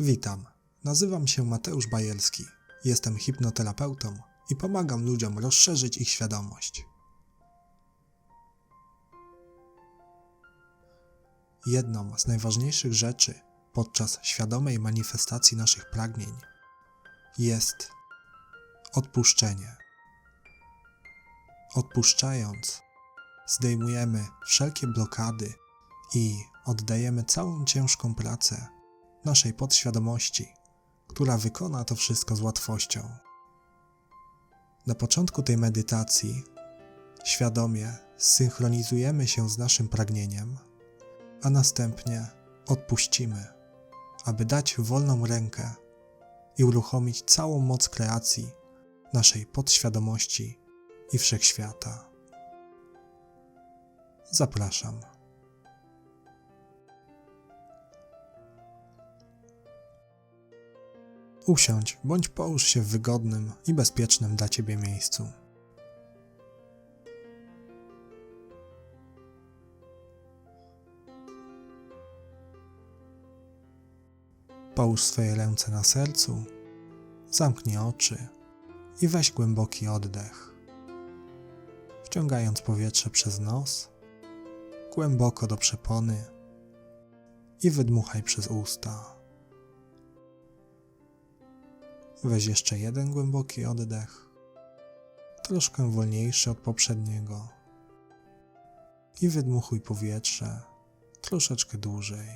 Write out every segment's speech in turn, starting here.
Witam. Nazywam się Mateusz Bajelski. Jestem hipnoterapeutą i pomagam ludziom rozszerzyć ich świadomość. Jedną z najważniejszych rzeczy podczas świadomej manifestacji naszych pragnień jest odpuszczenie. Odpuszczając, zdejmujemy wszelkie blokady i oddajemy całą ciężką pracę naszej podświadomości, która wykona to wszystko z łatwością. Na początku tej medytacji świadomie zsynchronizujemy się z naszym pragnieniem, a następnie odpuścimy, aby dać wolną rękę i uruchomić całą moc kreacji naszej podświadomości i wszechświata. Zapraszam. Usiądź bądź połóż się w wygodnym i bezpiecznym dla Ciebie miejscu. Połóż swoje ręce na sercu, zamknij oczy i weź głęboki oddech. Wciągając powietrze przez nos, głęboko do przepony i wydmuchaj przez usta. Weź jeszcze jeden głęboki oddech, troszkę wolniejszy od poprzedniego i wydmuchuj powietrze troszeczkę dłużej.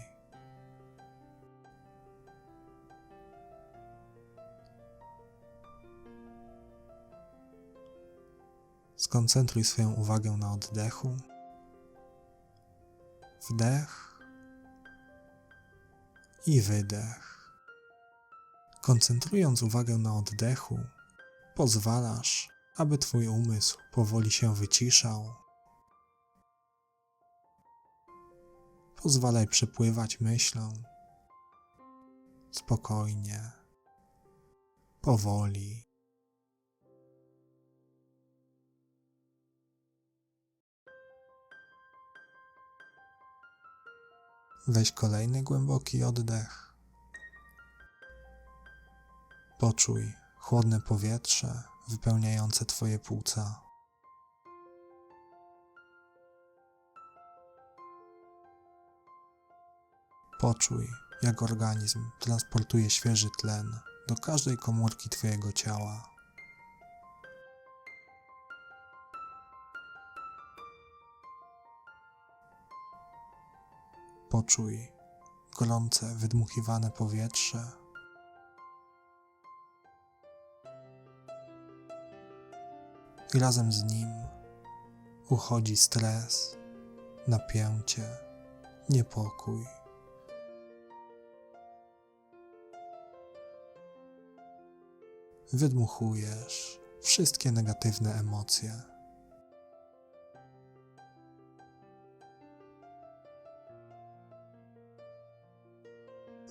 Skoncentruj swoją uwagę na oddechu. Wdech i wydech. Koncentrując uwagę na oddechu, pozwalasz, aby Twój umysł powoli się wyciszał. Pozwalaj przepływać myślą spokojnie, powoli. Weź kolejny głęboki oddech. Poczuj chłodne powietrze wypełniające Twoje płuca. Poczuj, jak organizm transportuje świeży tlen do każdej komórki Twojego ciała. Poczuj gorące, wydmuchiwane powietrze. I razem z nim uchodzi stres, napięcie, niepokój. Wydmuchujesz wszystkie negatywne emocje.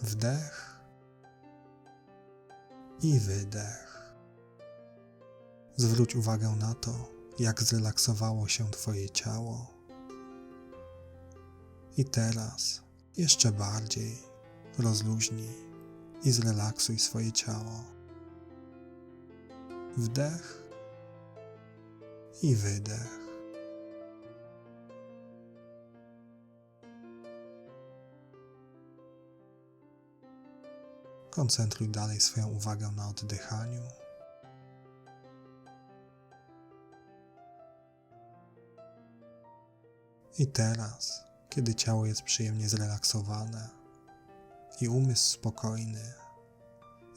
Wdech i wydech. Zwróć uwagę na to, jak zrelaksowało się Twoje ciało. I teraz jeszcze bardziej rozluźnij i zrelaksuj swoje ciało. Wdech i wydech. Koncentruj dalej swoją uwagę na oddychaniu. I teraz, kiedy ciało jest przyjemnie zrelaksowane i umysł spokojny,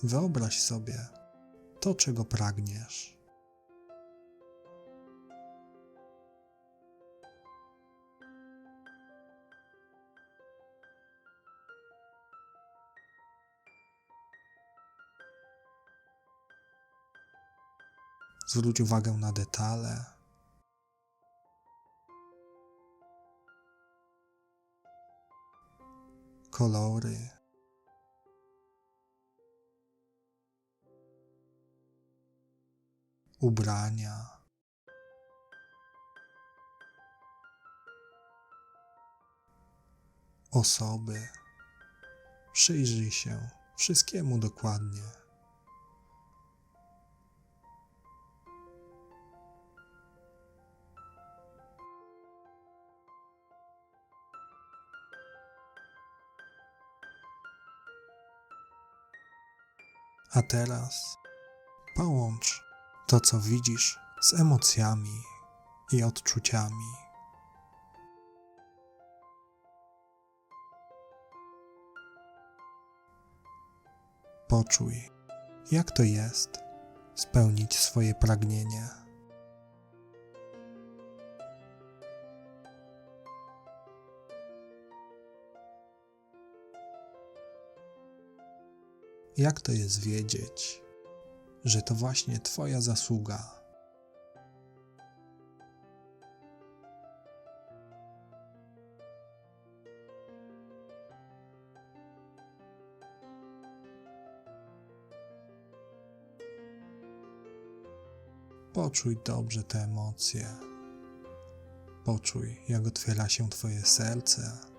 wyobraź sobie to, czego pragniesz. Zwróć uwagę na detale. Kolory. Ubrania. Osoby. Przyjrzyj się Wszystkiemu dokładnie. A teraz połącz to, co widzisz, z emocjami i odczuciami. Poczuj, jak to jest spełnić swoje pragnienie. Jak to jest wiedzieć, że to właśnie Twoja zasługa? Poczuj dobrze te emocje. Poczuj, jak otwiera się Twoje serce.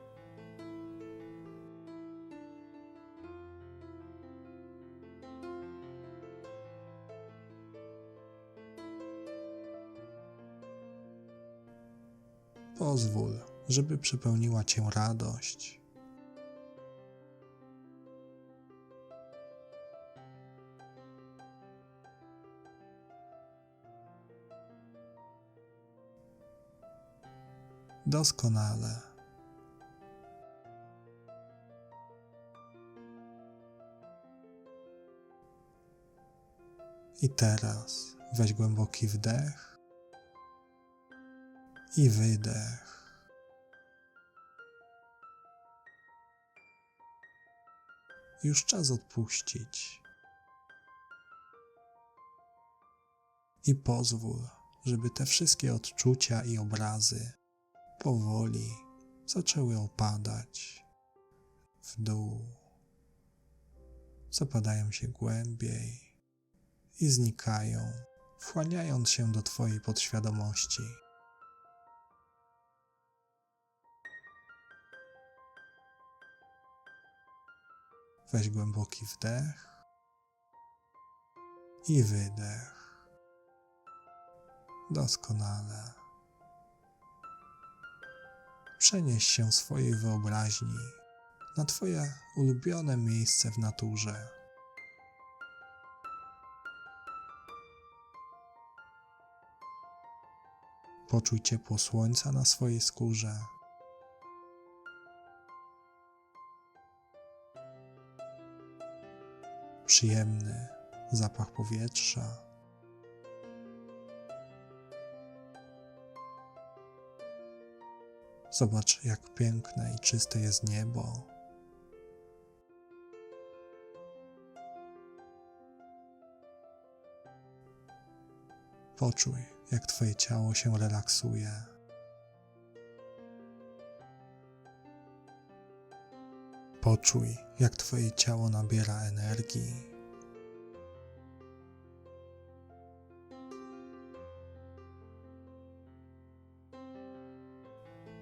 Pozwól, żeby przepełniła Cię radość. Doskonale. I teraz weź głęboki wdech i wydech. Już czas odpuścić. I pozwól, żeby te wszystkie odczucia i obrazy powoli zaczęły opadać w dół, zapadają się głębiej i znikają, wchłaniając się do Twojej podświadomości. Weź głęboki wdech i wydech. Doskonale. Przenieś się swojej wyobraźni na Twoje ulubione miejsce w naturze. Poczuj ciepło słońca na swojej skórze. Przyjemny zapach powietrza. Zobacz, jak piękne i czyste jest niebo. Poczuj, jak Twoje ciało się relaksuje. Poczuj, jak Twoje ciało nabiera energii.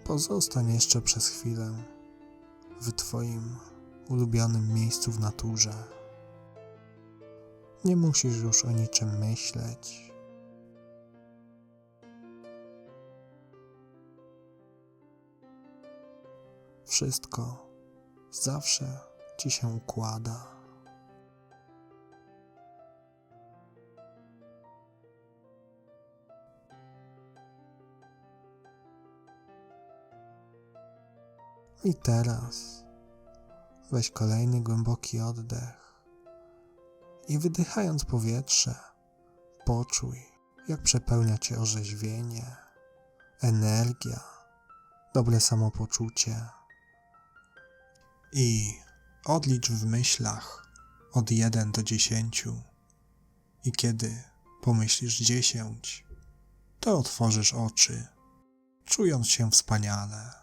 Pozostań jeszcze przez chwilę w Twoim ulubionym miejscu w naturze. Nie musisz już o niczym myśleć. Wszystko zawsze Ci się układa. I teraz weź kolejny głęboki oddech i wydychając powietrze, poczuj, jak przepełnia cię orzeźwienie, energia, dobre samopoczucie. I odlicz w myślach od 1 do 10. I kiedy pomyślisz 10, to otworzysz oczy, czując się wspaniale.